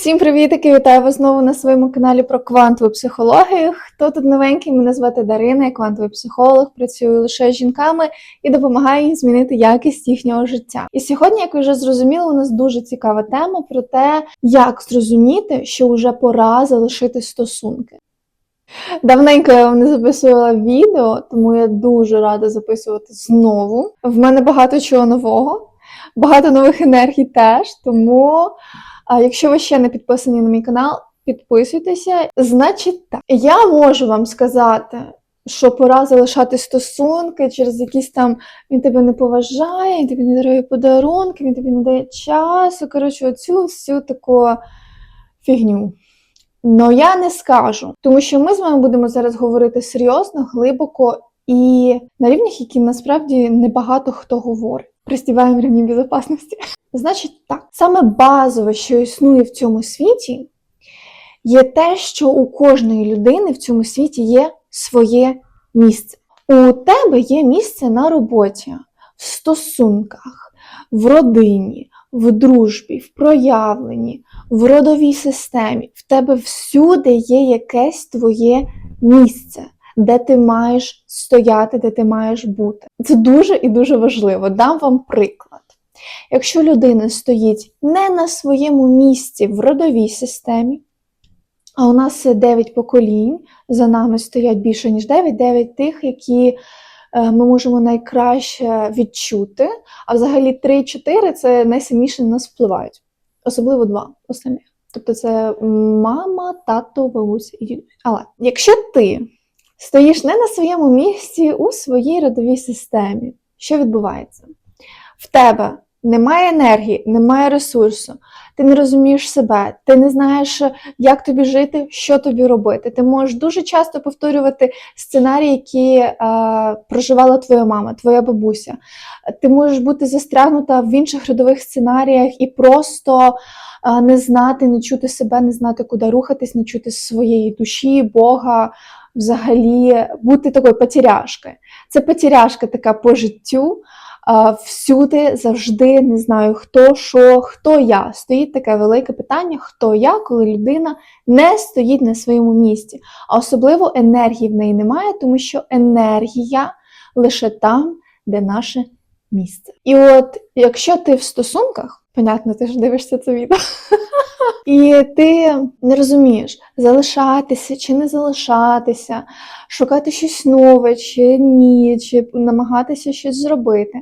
Всім привітики! Вітаю вас знову на своєму каналі про квантову психологію. Хто тут новенький? Мене звати Дарина, я квантовий психолог, працюю лише з жінками і допомагаю їм змінити якість їхнього життя. І сьогодні, як ви вже зрозуміли, у нас дуже цікава тема про те, як зрозуміти, що вже пора залишити стосунки. Давненько я вам не записувала відео, тому я дуже рада записувати знову. В мене багато чого нового, багато нових енергій теж. Тому, а, якщо ви ще не підписані на мій канал, підписуйтеся. Значить, так, я можу вам сказати, що пора залишати стосунки через якісь там він тебе не поважає, він тобі не дарує подарунки, він тобі не дає часу. Коротше, оцю всю таку фігню. Но я не скажу, тому що ми з вами будемо зараз говорити серйозно, глибоко і на рівнях, які насправді небагато хто говорить. Пристібаємо рівні безпечності. Значить, так, саме базове, що існує в цьому світі, є те, що у кожної людини в цьому світі є своє місце. У тебе є місце на роботі, в стосунках, в родині, в дружбі, в проявленні, в родовій системі. В тебе всюди є якесь твоє місце, де ти маєш стояти, де ти маєш бути. Це дуже і дуже важливо. Дам вам приклад. Якщо людина стоїть не на своєму місці в родовій системі, а у нас 9 поколінь, за нами стоять більше, ніж 9, 9 тих, які е, ми можемо найкраще відчути, а взагалі 3-4 це найсильніше на нас впливають. Особливо два останніх. Тобто це мама, тато, бабуся і дідусь. Але якщо ти стоїш не на своєму місці у своїй родовій системі, що відбувається? В тебе немає енергії, немає ресурсу, ти не розумієш себе, ти не знаєш, як тобі жити, що тобі робити. Ти можеш дуже часто повторювати сценарії, які е, проживала твоя мама, твоя бабуся. Ти можеш бути застрягнута в інших родових сценаріях і просто е, не знати, не чути себе, не знати, куди рухатись, не чути своєї душі, Бога, взагалі бути такою потеряшкою. Це потеряшка така по життю. Всюди завжди не знаю, хто що, хто я. Стоїть таке велике питання, хто я, коли людина не стоїть на своєму місці. А особливо енергії в неї немає, тому що енергія лише там, де наше місце. І от якщо ти в стосунках, понятно, ти ж дивишся це відео. І ти не розумієш, залишатися чи не залишатися, шукати щось нове, чи ні, чи намагатися щось зробити.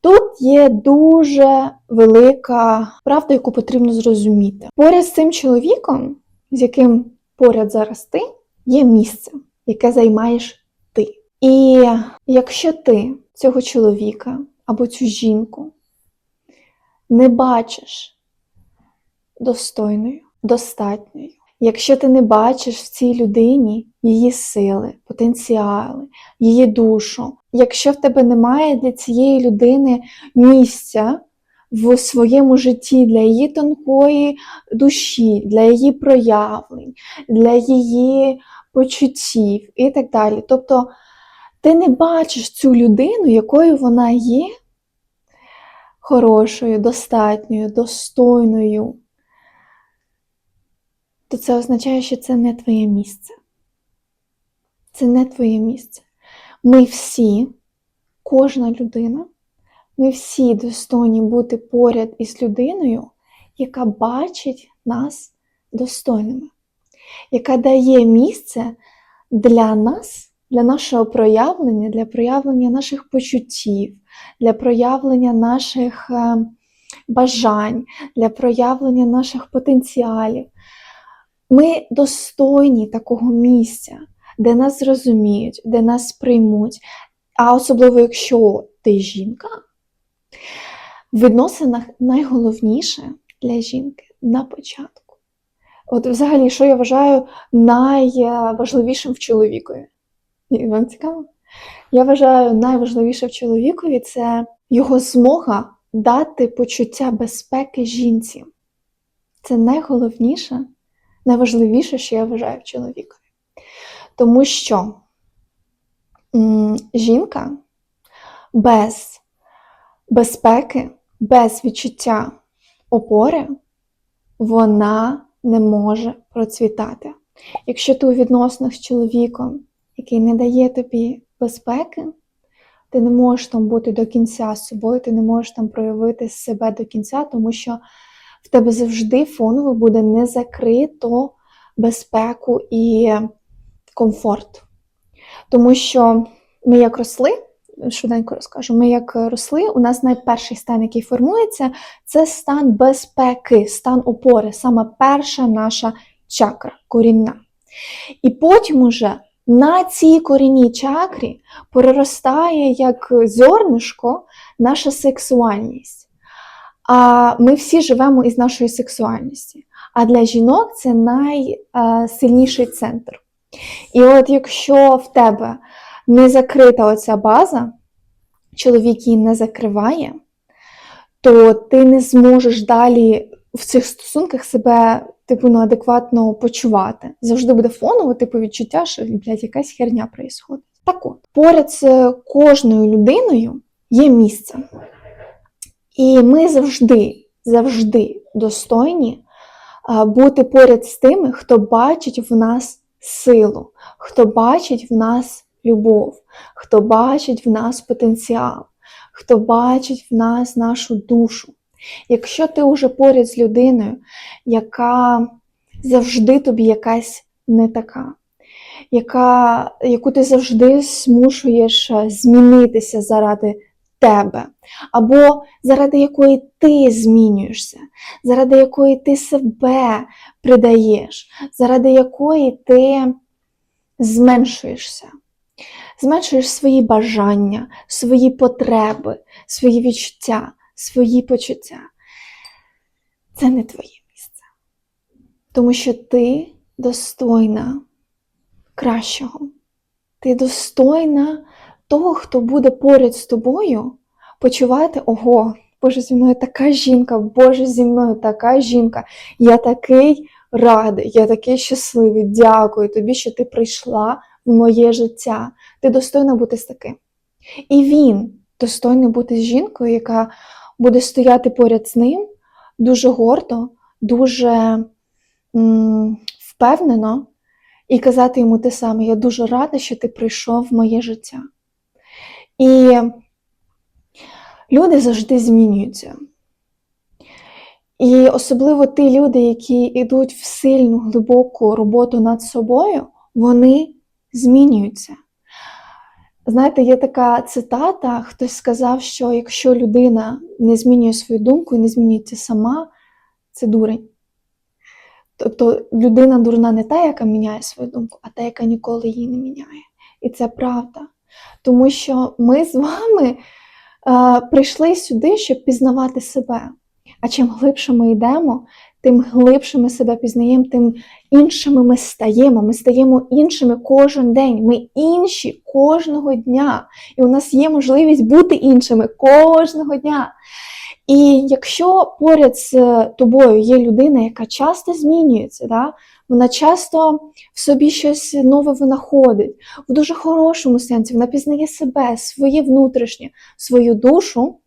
Тут є дуже велика правда, яку потрібно зрозуміти. Поряд з цим чоловіком, з яким поряд зараз ти, є місце, яке займаєш ти. І якщо ти цього чоловіка або цю жінку не бачиш, достойною, достатньою. Якщо ти не бачиш в цій людині її сили, потенціали, її душу, якщо в тебе немає для цієї людини місця в своєму житті для її тонкої душі, для її проявлень, для її почуттів і так далі. Тобто ти не бачиш цю людину, якою вона є, хорошою, достатньою, достойною то це означає, що це не твоє місце. Це не твоє місце. Ми всі, кожна людина, ми всі достойні бути поряд із людиною, яка бачить нас достойними, яка дає місце для нас, для нашого проявлення, для проявлення наших почуттів, для проявлення наших е, бажань, для проявлення наших потенціалів. Ми достойні такого місця, де нас зрозуміють, де нас приймуть. А особливо, якщо ти жінка, в відносинах найголовніше для жінки на початку. От, взагалі, що я вважаю найважливішим в чоловікові? Вам цікаво? Я вважаю, найважливіше в чоловікові це його змога дати почуття безпеки жінці. Це найголовніше найважливіше, що я вважаю в чоловікові. Тому що жінка без безпеки, без відчуття опори вона не може процвітати. Якщо ти у відносинах з чоловіком, який не дає тобі безпеки, ти не можеш там бути до кінця з собою, ти не можеш там проявити себе до кінця, тому що в тебе завжди фоново буде не закрито безпеку і комфорт. Тому що ми як росли, швиденько розкажу, ми як росли, у нас найперший стан, який формується, це стан безпеки, стан опори, саме перша наша чакра, корінна. І потім уже на цій корінній чакрі проростає як зернишко наша сексуальність. А ми всі живемо із нашої сексуальності. А для жінок це найсильніший центр. І от якщо в тебе не закрита оця база, чоловік її не закриває, то ти не зможеш далі в цих стосунках себе типу, ну, адекватно почувати. Завжди буде фоново, типу, відчуття, що блядь, якась херня проїсходить. Так от, поряд з кожною людиною є місце. І ми завжди, завжди достойні бути поряд з тими, хто бачить в нас силу, хто бачить в нас любов, хто бачить в нас потенціал, хто бачить в нас нашу душу. Якщо ти вже поряд з людиною, яка завжди тобі якась не така, яка, яку ти завжди змушуєш змінитися заради тебе, або заради якої ти змінюєшся, заради якої ти себе придаєш, заради якої ти зменшуєшся. Зменшуєш свої бажання, свої потреби, свої відчуття, свої почуття. Це не твоє місце. Тому що ти достойна кращого. Ти достойна того, хто буде поряд з тобою, почувати, ого, Боже, зі мною така жінка, Боже, зі мною така жінка. Я такий радий, я такий щасливий. Дякую тобі, що ти прийшла в моє життя. Ти достойна бути з таким. І він достойний бути з жінкою, яка буде стояти поряд з ним дуже гордо, дуже м, впевнено і казати йому те саме: Я дуже рада, що ти прийшов в моє життя. І люди завжди змінюються. І особливо ті люди, які йдуть в сильну, глибоку роботу над собою, вони змінюються. Знаєте, є така цитата: хтось сказав, що якщо людина не змінює свою думку і не змінюється сама, це дурень. Тобто людина дурна не та, яка міняє свою думку, а та, яка ніколи її не міняє. І це правда. Тому що ми з вами е, прийшли сюди, щоб пізнавати себе. А чим глибше ми йдемо, тим глибше ми себе пізнаємо, тим іншими ми стаємо. Ми стаємо іншими кожен день. Ми інші кожного дня. І у нас є можливість бути іншими кожного дня. І якщо поряд з тобою є людина, яка часто змінюється, да? Вона часто в собі щось нове винаходить, в дуже хорошому сенсі, вона пізнає себе, своє внутрішнє, свою душу,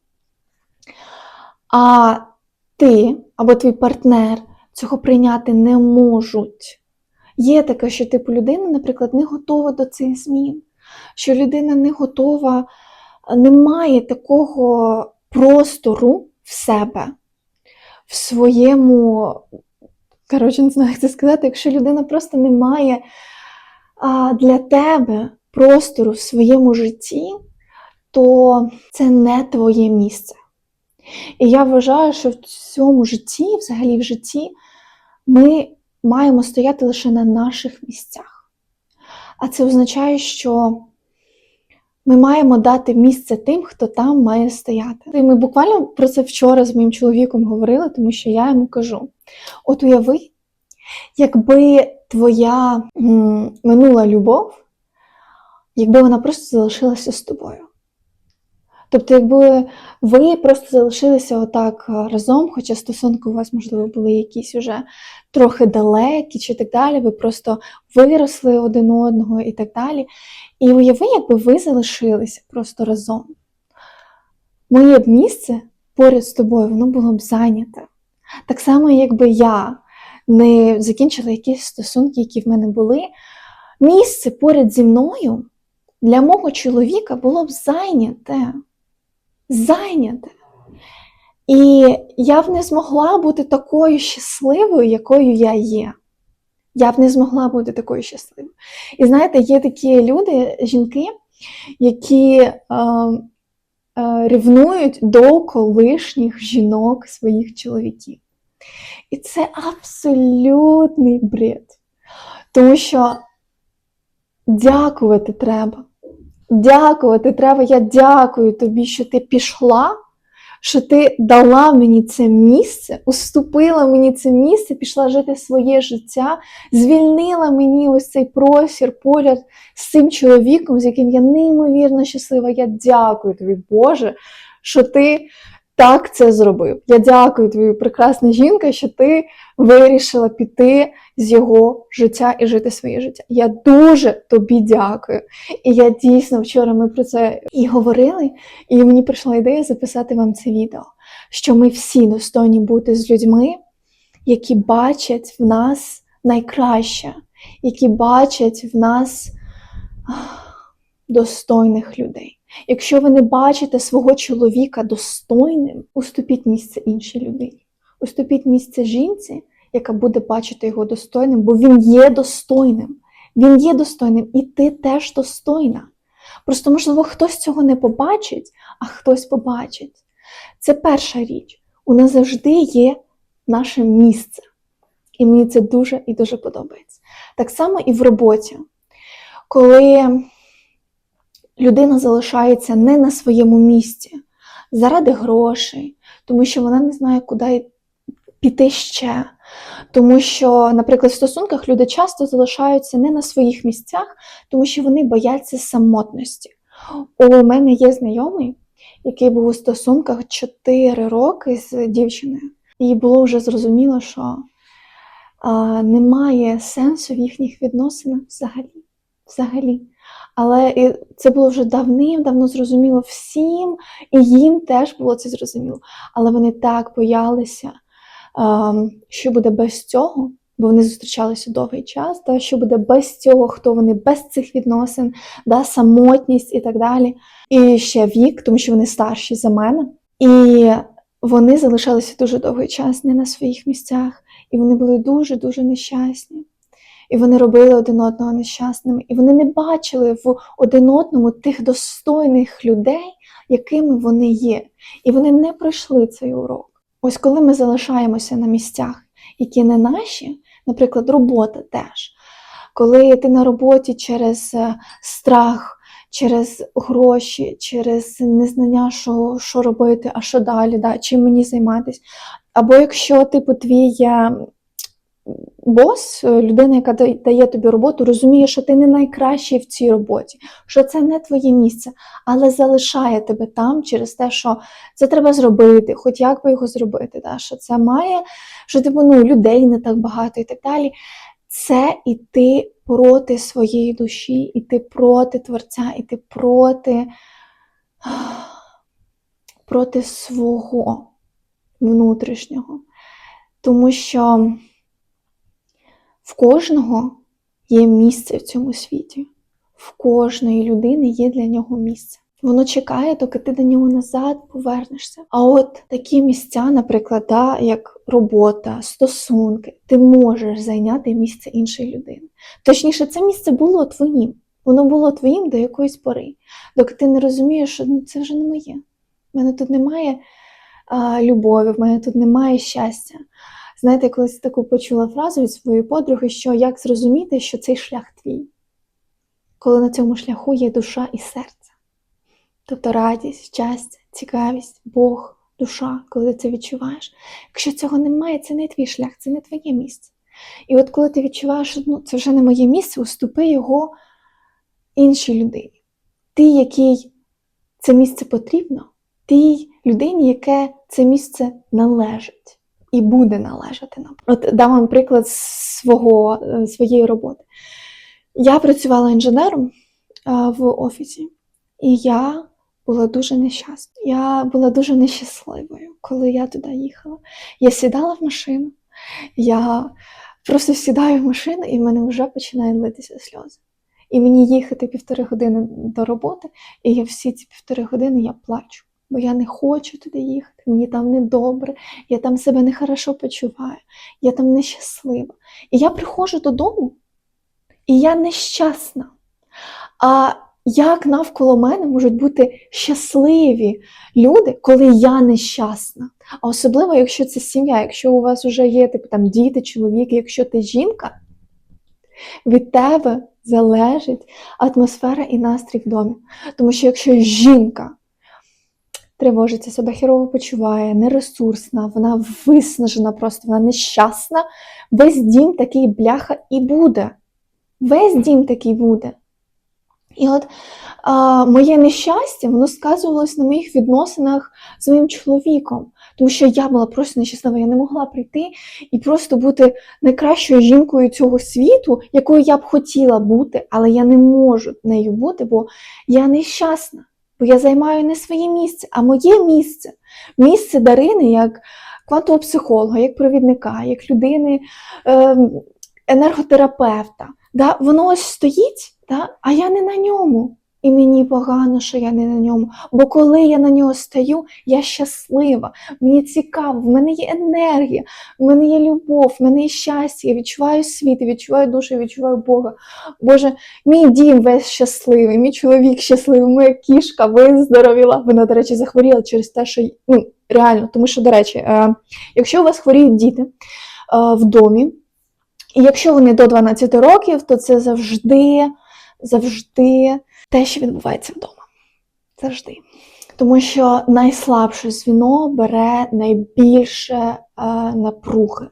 а ти або твій партнер цього прийняти не можуть. Є таке, що типу людина, наприклад, не готова до цих змін, що людина не готова, не має такого простору в себе, в своєму, коротше, не знаю, як це сказати, якщо людина просто не має а, для тебе простору в своєму житті, то це не твоє місце. І я вважаю, що в цьому житті, взагалі в житті, ми маємо стояти лише на наших місцях. А це означає, що ми маємо дати місце тим, хто там має стояти. І ми буквально про це вчора з моїм чоловіком говорили, тому що я йому кажу: от уяви, якби твоя минула любов, якби вона просто залишилася з тобою. Тобто, якби ви просто залишилися отак разом, хоча стосунки у вас, можливо, були якісь уже трохи далекі чи так далі, ви просто виросли один одного і так далі. І уяви, якби ви залишилися просто разом. Моє б місце поряд з тобою, воно було б зайняте. Так само, якби я не закінчила якісь стосунки, які в мене були, місце поряд зі мною для мого чоловіка було б зайняте. Зайняте. І я б не змогла бути такою щасливою, якою я є. Я б не змогла бути такою щасливою. І знаєте, є такі люди, жінки, які е, е, рівнують до колишніх жінок своїх чоловіків. І це абсолютний бред. Тому що дякувати треба. Дякувати треба. Я дякую тобі, що ти пішла, що ти дала мені це місце, уступила мені це місце, пішла жити своє життя, звільнила мені ось цей простір поряд з цим чоловіком, з яким я неймовірно щаслива. Я дякую тобі, Боже, що ти так це зробив. Я дякую тобі, прекрасна жінка, що ти вирішила піти з його життя і жити своє життя. Я дуже тобі дякую. І я дійсно вчора ми про це і говорили, і мені прийшла ідея записати вам це відео, що ми всі достойні бути з людьми, які бачать в нас найкраще, які бачать в нас достойних людей. Якщо ви не бачите свого чоловіка достойним, уступіть місце іншій людині. Уступіть місце жінці, яка буде бачити його достойним, бо він є достойним. Він є достойним, і ти теж достойна. Просто, можливо, хтось цього не побачить, а хтось побачить. Це перша річ. У нас завжди є наше місце. І мені це дуже і дуже подобається. Так само і в роботі. Коли людина залишається не на своєму місці заради грошей, тому що вона не знає, куди піти ще. Тому що, наприклад, в стосунках люди часто залишаються не на своїх місцях, тому що вони бояться самотності. У мене є знайомий, який був у стосунках 4 роки з дівчиною, і було вже зрозуміло, що а, немає сенсу в їхніх відносинах взагалі. взагалі. Але це було вже давним-давно зрозуміло всім, і їм теж було це зрозуміло. Але вони так боялися, ем, що буде без цього, бо вони зустрічалися довгий час, та що буде без цього, хто вони без цих відносин, да, самотність і так далі. І ще вік, тому що вони старші за мене. І вони залишалися дуже довгий час не на своїх місцях, і вони були дуже-дуже нещасні. І вони робили один одного нещасними, і вони не бачили в один одному тих достойних людей, якими вони є. І вони не пройшли цей урок. Ось коли ми залишаємося на місцях, які не наші, наприклад, робота теж. Коли ти на роботі через е, страх, через гроші, через незнання, що, що робити, а що далі, да, чим мені займатися. Або якщо типу твій е, бос, е, людина, яка дає тобі роботу, розуміє, що ти не найкращий в цій роботі, що це не твоє місце, але залишає тебе там через те, що це треба зробити, хоч як би його зробити, да? що це має, що типу, ну, людей не так багато і так далі. Це іти проти своєї душі, іти проти Творця, іти проти, проти свого внутрішнього. Тому що в кожного є місце в цьому світі. В кожної людини є для нього місце. Воно чекає, доки ти до нього назад повернешся. А от такі місця, наприклад, да, як робота, стосунки, ти можеш зайняти місце іншої людини. Точніше, це місце було твоїм. Воно було твоїм до якоїсь пори. Доки ти не розумієш, що ну, це вже не моє. В мене тут немає а, любові, в мене тут немає щастя. Знаєте, я колись таку почула фразу від своєї подруги, що як зрозуміти, що цей шлях твій, коли на цьому шляху є душа і серце. Тобто радість, щастя, цікавість, Бог, душа, коли ти це відчуваєш. Якщо цього немає, це не твій шлях, це не твоє місце. І от коли ти відчуваєш, що ну, це вже не моє місце, уступи його іншій людині. Тій, якій це місце потрібно, тій людині, яке це місце належить і буде належати нам. От дам вам приклад свого, е, своєї роботи. Я працювала інженером е, в офісі, і я була дуже нещасна. Я була дуже нещасливою, коли я туди їхала. Я сідала в машину, я просто сідаю в машину, і в мене вже починають литися сльози. І мені їхати півтори години до роботи, і я всі ці півтори години я плачу, бо я не хочу туди їхати, мені там недобре, я там себе нехорошо почуваю, я там нещаслива. І я приходжу додому, і я нещасна. А як навколо мене можуть бути щасливі люди, коли я нещасна? А особливо, якщо це сім'я, якщо у вас вже є типу, там, діти, чоловік, якщо ти жінка, від тебе залежить атмосфера і настрій в домі. Тому що якщо жінка тривожиться, себе хірово почуває, нересурсна, вона виснажена, просто вона нещасна, весь дім такий бляха і буде. Весь дім такий буде. І от а, моє нещастя, воно сказувалось на моїх відносинах з моїм чоловіком. Тому що я була просто нещаслива, я не могла прийти і просто бути найкращою жінкою цього світу, якою я б хотіла бути, але я не можу нею бути, бо я нещасна, бо я займаю не своє місце, а моє місце. Місце Дарини як квантового психолога, як провідника, як людини, е, енерготерапевта. Да? Воно ось стоїть, да? а я не на ньому. І мені погано, що я не на ньому. Бо коли я на нього стаю, я щаслива, мені цікаво, в мене є енергія, в мене є любов, в мене є щастя, я відчуваю світ, я відчуваю душу, я відчуваю Бога. Боже, мій дім весь щасливий, мій чоловік щасливий, моя кішка виздоровіла. Вона, до речі, захворіла через те, що ну, реально, тому що, до речі, е, якщо у вас хворіють діти е, в домі, і якщо вони до 12 років, то це завжди, завжди те, що відбувається вдома. Завжди. Тому що найслабше звіно бере найбільше е, напруги.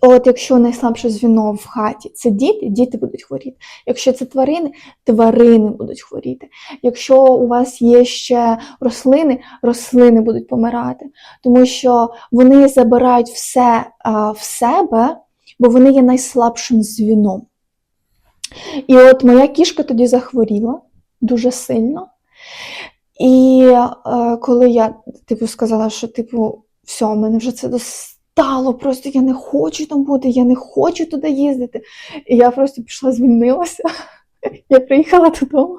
От якщо найслабше звіно в хаті це діти, діти будуть хворіти. Якщо це тварини, тварини будуть хворіти. Якщо у вас є ще рослини, рослини будуть помирати. Тому що вони забирають все а, в себе, бо вони є найслабшим звіном. І от моя кішка тоді захворіла дуже сильно. І е, коли я типу, сказала, що типу, все, мене вже це достало, просто я не хочу там бути, я не хочу туди їздити. І я просто пішла, звільнилася. Я приїхала додому.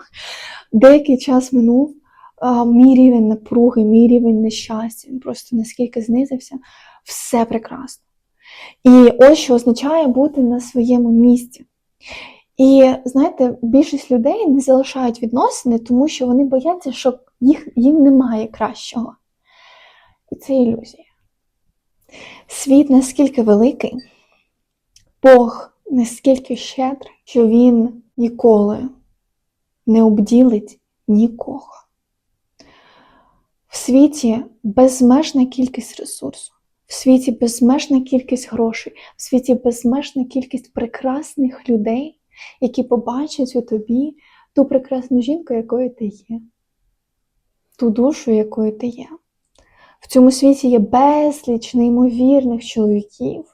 Деякий час минув, а, мій рівень напруги, мій рівень нещастя, просто наскільки знизився, все прекрасно. І ось що означає бути на своєму місці. І знаєте, більшість людей не залишають відносини, тому що вони бояться, що їх, їм немає кращого. І це ілюзія. Світ наскільки великий, Бог наскільки щедрий, що Він ніколи не обділить нікого. В світі безмежна кількість ресурсу, в світі безмежна кількість грошей, в світі безмежна кількість прекрасних людей, які побачать у тобі ту прекрасну жінку, якою ти є, ту душу, якою ти є. В цьому світі є безліч неймовірних чоловіків,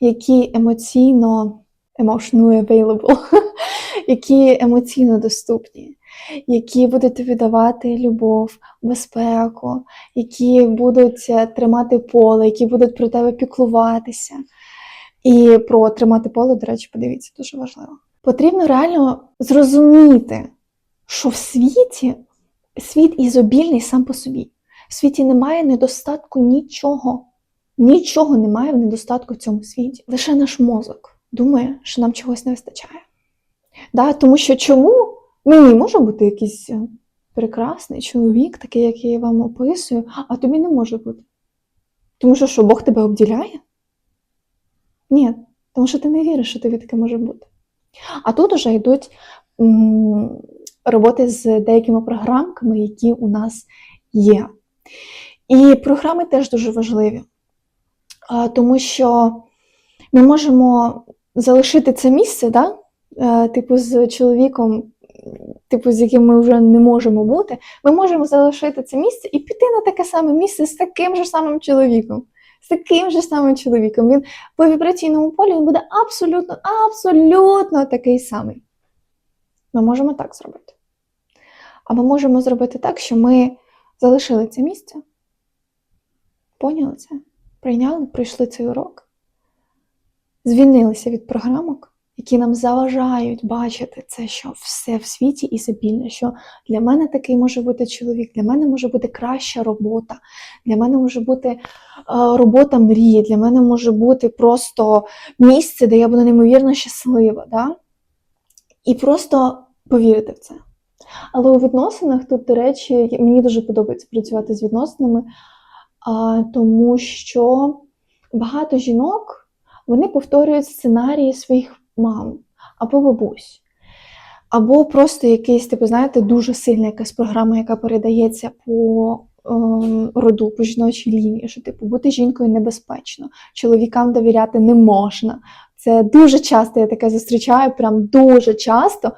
які емоційно emotionally available, які емоційно доступні, які будуть тобі давати любов, безпеку, які будуть е, тримати поле, які будуть про тебе піклуватися. І про тримати поле, до речі, подивіться, дуже важливо. Потрібно реально зрозуміти, що в світі світ ізобільний сам по собі. В світі немає недостатку нічого. Нічого немає в недостатку в цьому світі. Лише наш мозок думає, що нам чогось не вистачає. Да? Тому що чому мені може бути якийсь е, прекрасний чоловік, такий, як я вам описую, а тобі не може бути. Тому що що, Бог тебе обділяє? Ні, тому що ти не віриш, що тобі таке може бути. А тут уже йдуть роботи з деякими програмками, які у нас є. І програми теж дуже важливі, тому що ми можемо залишити це місце, да? типу, з чоловіком, типу, з яким ми вже не можемо бути, ми можемо залишити це місце і піти на таке саме місце з таким же самим чоловіком. З таким же самим чоловіком. Він по вібраційному полі він буде абсолютно, абсолютно такий самий. Ми можемо так зробити. А ми можемо зробити так, що ми залишили це місце, поняли це, прийняли, пройшли цей урок, звільнилися від програмок, які нам заважають бачити це, що все в світі і забільне, що для мене такий може бути чоловік, для мене може бути краща робота, для мене може бути е, робота мрії, для мене може бути просто місце, де я буду неймовірно щаслива. Да? І просто повірити в це. Але у відносинах тут, до речі, мені дуже подобається працювати з відносинами, а, тому що багато жінок вони повторюють сценарії своїх мам або бабусь. Або просто якийсь, типу, знаєте, дуже сильна якась програма, яка передається по ем, роду, по жіночій лінії, що типу бути жінкою небезпечно, чоловікам довіряти не можна. Це дуже часто я таке зустрічаю, прям дуже часто,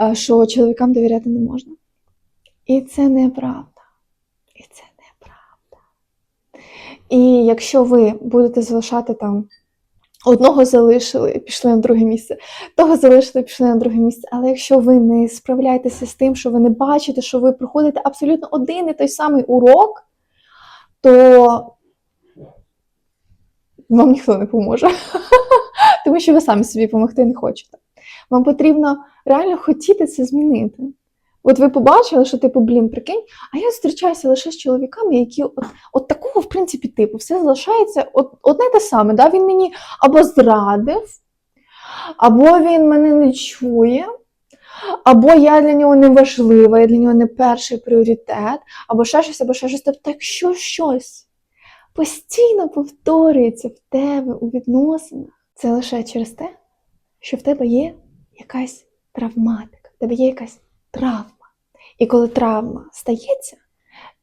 е, що чоловікам довіряти не можна. І це неправда. І це неправда. І якщо ви будете залишати там одного залишили, пішли на друге місце, того залишили, пішли на друге місце. Але якщо ви не справляєтеся з тим, що ви не бачите, що ви проходите абсолютно один і той самий урок, то вам ніхто не поможе. Тому що ви самі собі допомогти не хочете. Вам потрібно реально хотіти це змінити. От ви побачили, що типу, блін, прикинь, а я зустрічаюся лише з чоловіками, які от, от такого, в принципі, типу, все залишається от, одне те саме. Да? Він мені або зрадив, або він мене не чує, або я для нього не важлива, я для нього не перший пріоритет, або ще щось, або ще щось. Тобто, якщо щось постійно повторюється в тебе у відносинах, це лише через те, що в тебе є якась травматика, в тебе є якась травма. І коли травма стається,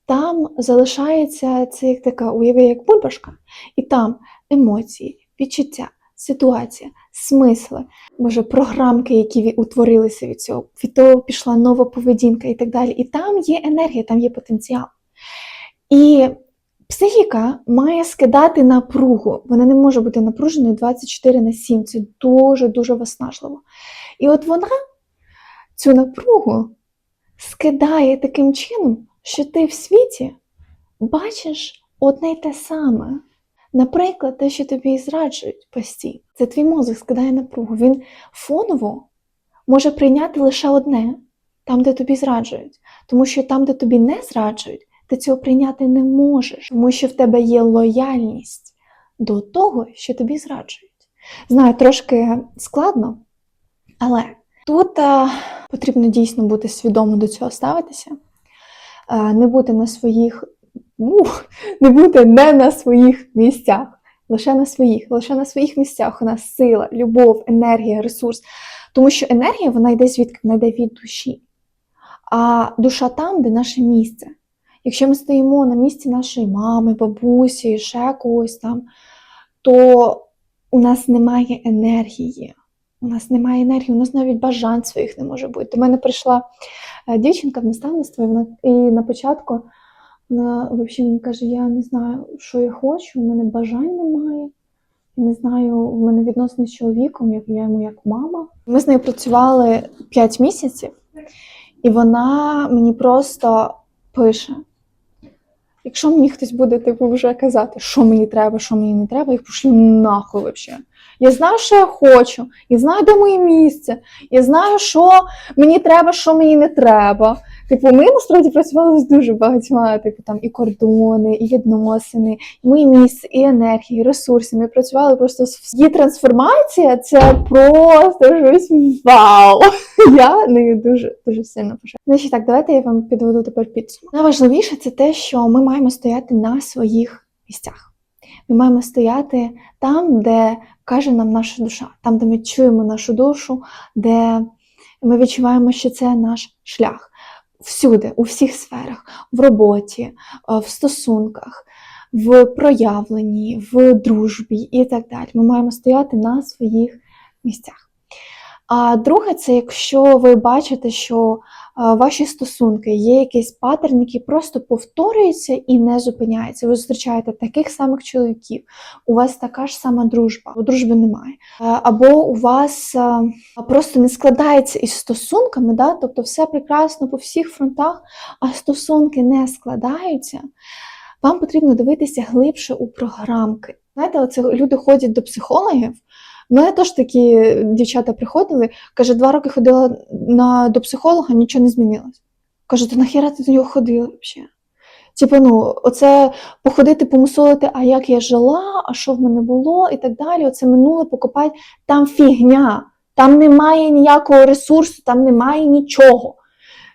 там залишається це як така, уяви, як бульбашка, і там емоції, відчуття, ситуація, смисли, може, програмки, які утворилися від цього, від того пішла нова поведінка і так далі. І там є енергія, там є потенціал. І психіка має скидати напругу. Вона не може бути напруженою 24 на 7. Це дуже-дуже виснажливо. І от вона цю напругу скидає таким чином, що ти в світі бачиш одне й те саме. Наприклад, те, що тобі зраджують постійно. Це твій мозок скидає напругу. Він фоново може прийняти лише одне, там, де тобі зраджують. Тому що там, де тобі не зраджують, ти цього прийняти не можеш, тому що в тебе є лояльність до того, що тобі зраджують. Знаю, трошки складно, але тут а, потрібно дійсно бути свідомо до цього ставитися, а, не бути на своїх, ну, не бути не на своїх місцях, лише на своїх, лише на своїх місцях у нас сила, любов, енергія, ресурс. Тому що енергія вона йде звідки? Вона йде від душі. А душа там, де наше місце. Якщо ми стоїмо на місці нашої мами, бабусі, ще когось там, то у нас немає енергії. У нас немає енергії, у нас навіть бажань своїх не може бути. До мене прийшла е, дівчинка в наставництво, і, вона, і на початку вона взагалі мені каже: я не знаю, що я хочу, у мене бажань немає. Не знаю, у мене відносини з чоловіком, як я йому як мама. Ми з нею працювали 5 місяців, і вона мені просто пише: якщо мені хтось буде типу, вже казати, що мені треба, що мені не треба, я пошлю нахуй взагалі. Я знаю, що я хочу, я знаю, де моє місце, я знаю, що мені треба, що мені не треба. Типу, ми насправді працювали з дуже багатьма, типу там і кордони, і відносини, і моє місце, і енергії, і ресурси. Ми працювали просто з її трансформація. Це просто щось вау! Я нею дуже дуже сильно пишаю. Значить, так, давайте я вам підведу тепер підсумок. Найважливіше це те, що ми маємо стояти на своїх місцях. Ми маємо стояти там, де каже нам наша душа, там, де ми чуємо нашу душу, де ми відчуваємо, що це наш шлях. Всюди, у всіх сферах, в роботі, е, в стосунках, в проявленні, в дружбі і так далі. Ми маємо стояти на своїх місцях. А друге, це якщо ви бачите, що ваші стосунки, є якийсь паттерн, який просто повторюється і не зупиняється. Ви зустрічаєте таких самих чоловіків, у вас така ж сама дружба, бо дружби немає. Або у вас просто не складається із стосунками, да? тобто все прекрасно по всіх фронтах, а стосунки не складаються. Вам потрібно дивитися глибше у програмки. Знаєте, оце люди ходять до психологів. У мене теж такі дівчата приходили, каже, два роки ходила на, до психолога, нічого не змінилось. Каже, то нахіра ти до нього ходила взагалі? Типу, ну, оце походити, помусолити, а як я жила, а що в мене було, і так далі. Оце минуле покопати. Там фігня, там немає ніякого ресурсу, там немає нічого.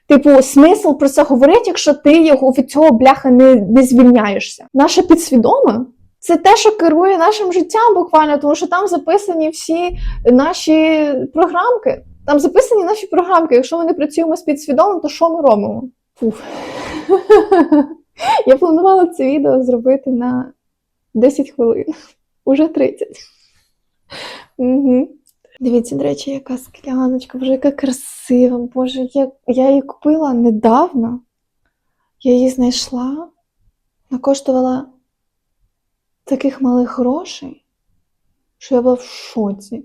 Типу, смисл про це говорити, якщо ти його від цього бляха не, не звільняєшся. Наше підсвідоме це те, що керує нашим життям буквально, тому що там записані всі наші програмки. Там записані наші програмки. Якщо ми не працюємо з підсвідомим, то що ми робимо? Фуф. Я планувала це відео зробити на 10 хвилин. Уже 30. Угу. Дивіться, до речі, яка скляночка, боже, яка красива. Боже, я, я її купила недавно. Я її знайшла. Вона коштувала таких малих грошей, що я була в шоці.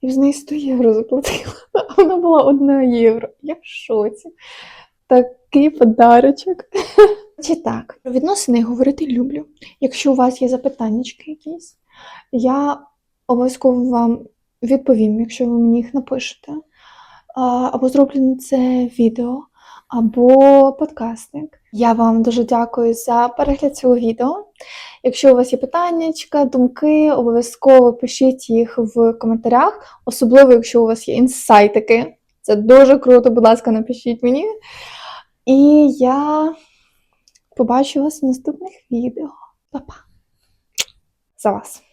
І з неї 100 євро заплатила. А вона була 1 євро. Я в шоці. Такий подарочок. Чи так, відносини говорити люблю. Якщо у вас є запитання якісь, я обов'язково вам відповім, якщо ви мені їх напишете. Або зроблю на це відео, або подкастик. Я вам дуже дякую за перегляд цього відео. Якщо у вас є питання, думки, обов'язково пишіть їх в коментарях, особливо, якщо у вас є інсайтики. Це дуже круто, будь ласка, напишіть мені. І я побачу вас в наступних відео. Па-па! За вас!